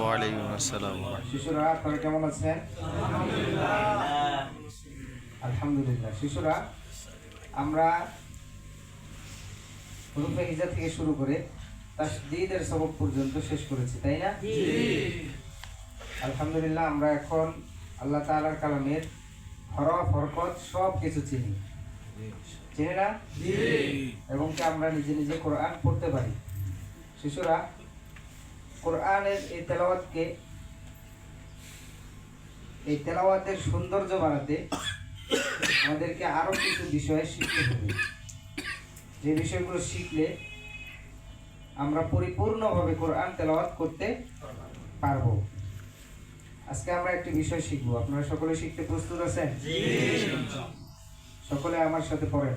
ওয়ালাইকুম আসসালাম। শিশুরা আপনারা কেমন আছেন? আলহামদুলিল্লাহ। শিশুরা আমরা রূপে হিজা থেকে শুরু করে তাসদিদের সবক পর্যন্ত শেষ করেছি তাই না? আলহামদুলিল্লাহ আমরা এখন আল্লাহ তাআলার কালামের হরফ হরকত সব কিছু চিনি। চিনি না? এবং কি আমরা নিজে নিজে কোরআন পড়তে পারি? শিশুরা কোরআনের এই তেলাওয়াতকে এই তেলাওয়াতের সৌন্দর্য বাড়াতে আমাদেরকে আরও কিছু বিষয় শিখতে হবে। যে বিষয়গুলো শিখলে আমরা পরিপূর্ণভাবে কোরআন তেলাওয়াত করতে পারব। আজকে আমরা একটি বিষয় শিখব। আপনারা সকলে শিখতে প্রস্তুত আছেন? সকলে আমার সাথে পড়েন।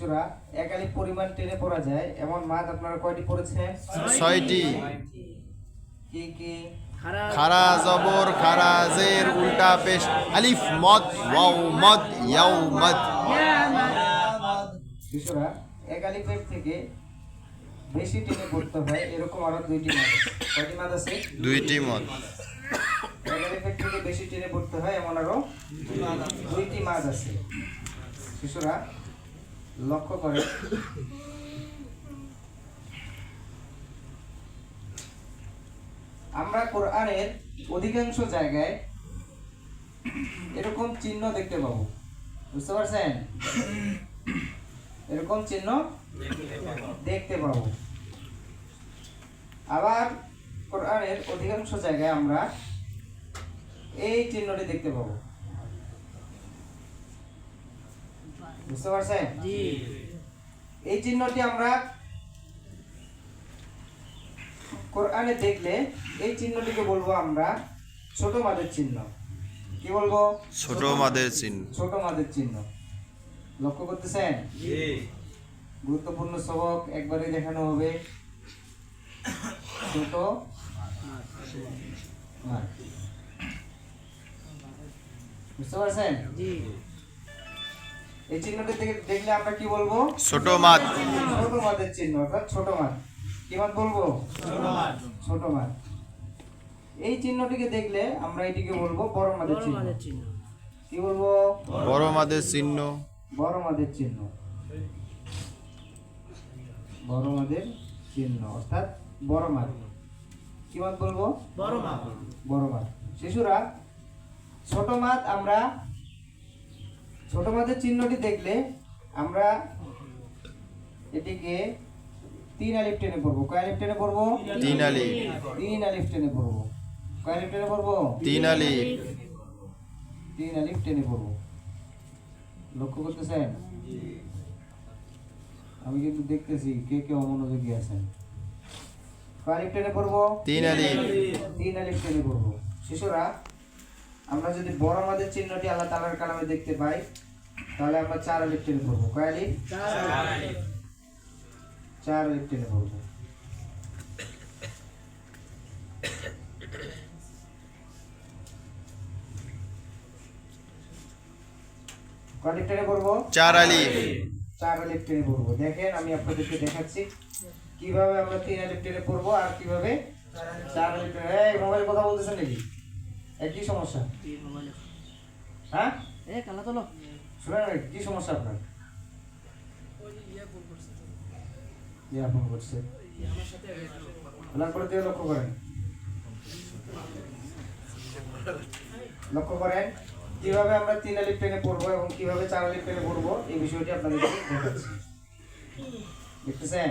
শিশুরা একালি পরিমাণ টেনে পড়া যায়। এমন মাছ আপনারা কয়টি পড়েছেন? ছয়টি। কি কি? খারা জবর খারা জের উল্টা পেশ আলিফ মদ ওয়াও মদ ইয়াও মদ। শিশুরা একালি পেট থেকে বেশি টেনে পড়তে হয় এরকম আরও দুইটি মাদ আছে। কয়টি মাদ আছে? দুইটি মদ। একালি পেট থেকে বেশি টেনে পড়তে হয় এমন আরও দুইটি মাদ আছে। শিশুরা লক্ষ্য করে আমরা কোরআনের অধিকাংশ জায়গায় এরকম চিহ্ন দেখতে পাবো। বুঝতে পারছেন? এরকম চিহ্ন দেখতে পাবো। আবার কোরআনের অধিকাংশ জায়গায় আমরা এই চিহ্নটি দেখতে পাবো। বুঝতে পারছেন? এই চিহ্নটি আমরা কোরআনে দেখলে এই চিহ্নটিকে বলব আমরা ছোট মাদের চিহ্ন। কি বলব? ছোট মাদের চিহ্ন। ছোট মাদের চিহ্ন। লক্ষ্য করতেছেন? গুরুত্বপূর্ণ সবক একবারে দেখানো হবে। ছোট বুঝতে পারছেন? এই চিহ্নটি থেকে দেখলে আমরা কি বলব? ছোট মাদ ছোট মাদের চিহ্ন অর্থাৎ ছোট মাদ কি মাদ বলব? ছোট মাদ এই চিহ্নটিকে দেখলে আমরা এটিকে বলব বড় মাদের চিহ্ন। কি বলব? বড় মাদের চিহ্ন। বড় মাদের চিহ্ন। বড় মাদের চিহ্ন অর্থাৎ বড় মাদ কি মাদ বলব? বড় মাদ শিশুরা ছোট মাদ আমরা ছোট মাদের চিহ্নটি দেখলে আমরা এটিকে তিন আলিফ টেনে পড়ব। কয় আলিফ টেনে পড়ব? তিন আলি তিন আলিফ টেনে পড়ব। কয় আলিফ টেনে পড়ব? তিন আলি তিন আলিফ টেনে পড়ব। লক্ষ্য করতেছেন? আমি কিন্তু দেখতেছি কে কে অমনোযোগী আছেন। কয় আলিফ টেনে পড়ব? তিন আলি তিন আলিফ টেনে পড়ব। শিশুরা আমরা যদি বড় আমাদের চিহ্নটি আল্লাহ তালার কালামে দেখতে পাই তাহলে আমরা চার আলিফ টেনে পড়ব। কয় আলিফ? চার আলিফ। টেনে পড়ব। আলিফ টেনে পড়ব? চার আলি চার আলিফ টেনে পড়ব। দেখেন আমি আপনাদেরকে দেখাচ্ছি কীভাবে আমরা তিন আলিফ টেনে পড়ব আর কীভাবে চার আলিফ টেনে মোবাইল কথা বলতেছেন নাকি? একই সমস্যা? হ্যাঁ? শুনেন না, কি সমস্যা আপনার? ইয়া ফোন করছে। করে দিয়ে লক্ষ্য করেন। লক্ষ্য করেন কীভাবে আমরা তিন আলিফ টেনে পড়ব এবং কীভাবে চার আলিফ টেনে পড়ব এই বিষয়টি আপনাদেরকে দেখাচ্ছি। দেখতেছেন?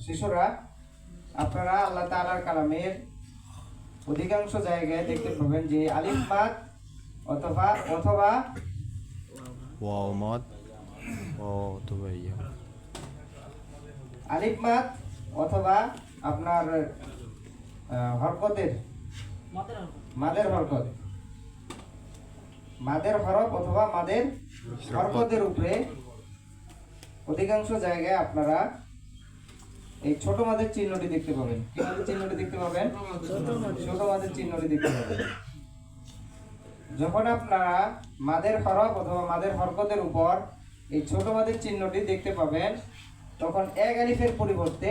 শিশুরা আপনারা আল্লাহ তাআলার কালামের অধিকাংশ জায়গায় দেখতে পাবেন যে আলিফ মাদ অথবা অথবা ওয়াও মদ ও তো আলিফ মাদ অথবা আপনার হরকতের মাদের হরকত। মাদের হরফ অথবা মাদের হরকতের উপরে অধিকাংশ জায়গায় আপনারা এই ছোট মাদের চিহ্নটি দেখতে পাবেন। কি মাদের চিহ্নটি দেখতে পাবেন? ছোট মাদের চিহ্নটি দেখতে পাবেন। যখন আপনারা মাদের হরফ অথবা মাদের হরকতের উপর এই ছোট মাদের চিহ্নটি দেখতে পাবেন তখন এক আলিফের পরিবর্তে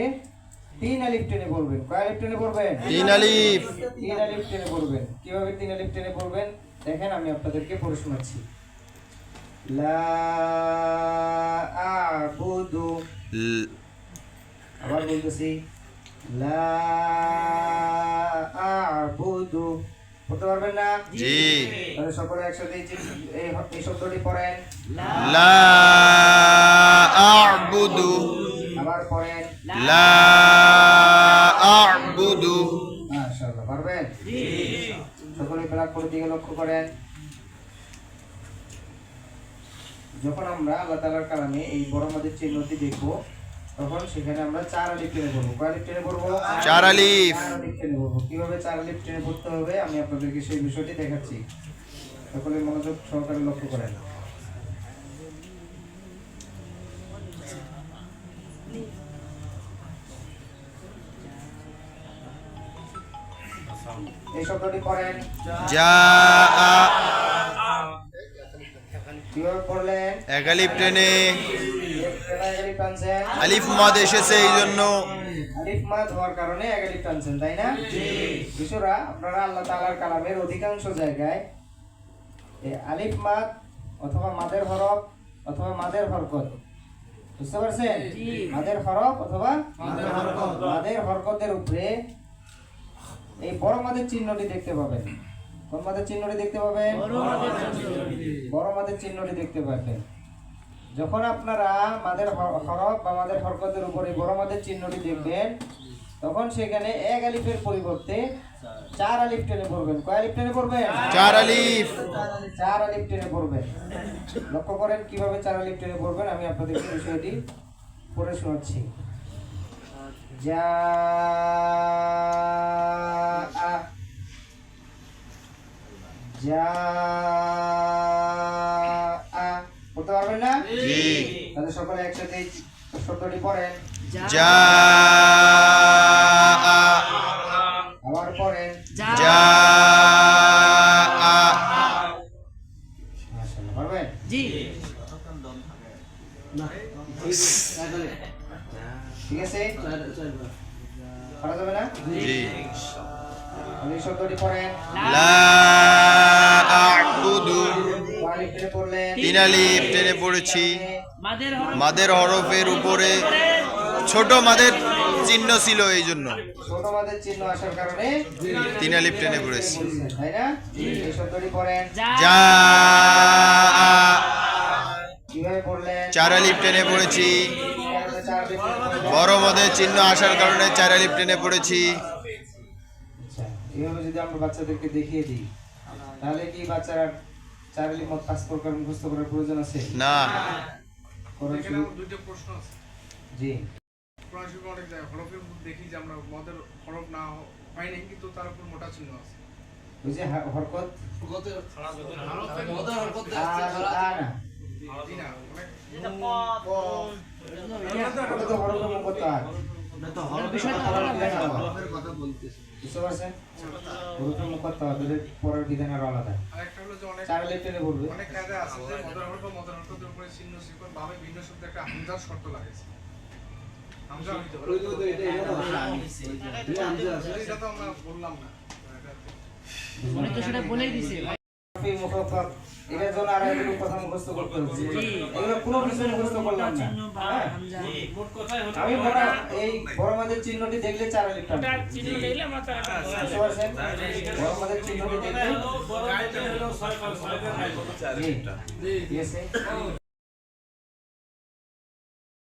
তিন আলিফ টেনে পড়বেন। কয় আলিফ টেনে পড়বেন? তিন আলিফ। তিন আলিফ টেনে পড়বেন। কীভাবে তিন আলিফ টেনে পড়বেন? দেখেন আমি আপনাদেরকে পড়ে শোনাচ্ছি। লা আ'বুদু আবার বলতেছি লা আ'বুদু। পড়তে পারবেন না? জি। তাহলে সকলে একসাথে এই শব্দটি পড়েন। লা আ'বুদু। আবার পড়েন। লা আ'বুদু। মাশাআল্লাহ পারবেন? সকলে ব্লাক করে দিকে লক্ষ্য করেন। যখন আমরা আল্লাহ তাআলার কালামে এই বড় মাদের চিহ্নটি দেখব তখন সেখানে আমরা চার আলিফ টেনে পড়ব। কয় আলিফ টেনে পড়ব? চার আলিফ। আলিফ টেনে পড়ব। কীভাবে চার আলিফ টেনে পড়তে হবে আমি আপনাদেরকে সেই বিষয়টি দেখাচ্ছি। সকলে মনোযোগ সহকারে লক্ষ্য করেন। এই শব্দটি পড়েন যা কীভাবে পড়লেন এক আলিফ টেনে। আলিফ মদ এসেছে এই জন্য। আলিফ মাদ হওয়ার কারণে এক আলিফ টানছেন তাই না? শিশুরা আপনারা আল্লাহ তাআলার কালামের অধিকাংশ জায়গায় এই আলিফ মাদ অথবা মাদের হরফ অথবা মাদের হরকত। বুঝতে পারছেন? মাদের হরফ অথবা মাদের হরকতের উপরে এই বড় মাদের চিহ্নটি দেখতে পাবেন। কোন মাদের চিহ্নটি দেখতে পাবেন? বড় মাদের চিহ্নটি দেখতে পাবেন। যখন আপনারা মাদের হরফ বা মাদের হরকতের উপরে বড় মাদের চিহ্নটি দেখবেন তখন সেখানে এক আলিফের পরিবর্তে চার আলিফ টেনে পড়বেন। কয় আলিফ টেনে পড়বেন? চার আলিফ। চার আলিফ টেনে পড়বেন। লক্ষ্য করেন কীভাবে চার আলিফ টেনে পড়বেন আমি আপনাদেরকে বিষয়টি পড়ে শোনাচ্ছি। যা যা পারবেন তাহলে সকলে একসাথে শব্দটি পড়েন। যা। আবার পড়েন। যা। পারবেন? জি। ঠিক আছে? পারা যাবে না? জি। শব্দটি পড়েন। লা। আলিফ টেনে পড়েছি। মাদের হরফের উপরে। ছোট মাদের চিহ্ন ছিল এই জন্য। ছোট মাদের চিহ্ন আসার কারণে তিন আলিফ টেনে পড়েছি। তাই না? এই শব্দটি পড়েন। যা। কীভাবে পড়লেন? চার আলিফ টেনে পড়েছি। বড় মদের চিহ্ন আসার কারণে চার আলিফ টেনে পড়েছি। আচ্ছা এইভাবে যদি আমরা বাচ্চাদেরকে দেখিয়ে দিই তাহলে কি বাচ্চারা আলিফ মত পাস প্রকার মুখস্থ করার প্রয়োজন আছে? না। এখানে দুইটা প্রশ্ন আছে। জি। শরীফে অনেক জায়গায় হরফের দেখি যে আমরা মদের হরফ না হ- নাই কিন্তু তার উপর মোটা চিহ্ন আছে। ওই যে হা- হরকত? আ- আ না। অনেক। বুঝতে পারছেন? হরফের মুখত আর, ওদের পরের বিধান আরও আলাদা। আরেকটা হলো যে অনেক চার টেনে পড়বে। অনেক কায়দায় আছে যে মদের বা মদের উপরে চিহ্ন শিখন ভাবে ভিন্ন শব্দে একটা হামজার শর্ত লাগেছে হামজা এটা তো আমরা বললাম না তো সেটা বলেই দিছে এটার জন্য আর এগুলো কথা মুখস্থ করতে হচ্ছে এগুলো কোনো বিষয় মুখস্থ করলাম না। হ্যাঁ? আমি মোটা এই বড় মাদের চিহ্নটি দেখলে চার আলিফ। বুঝতে পারছেন বড় মাদের চিহ্নটি দেখলে জি। ঠিক আছে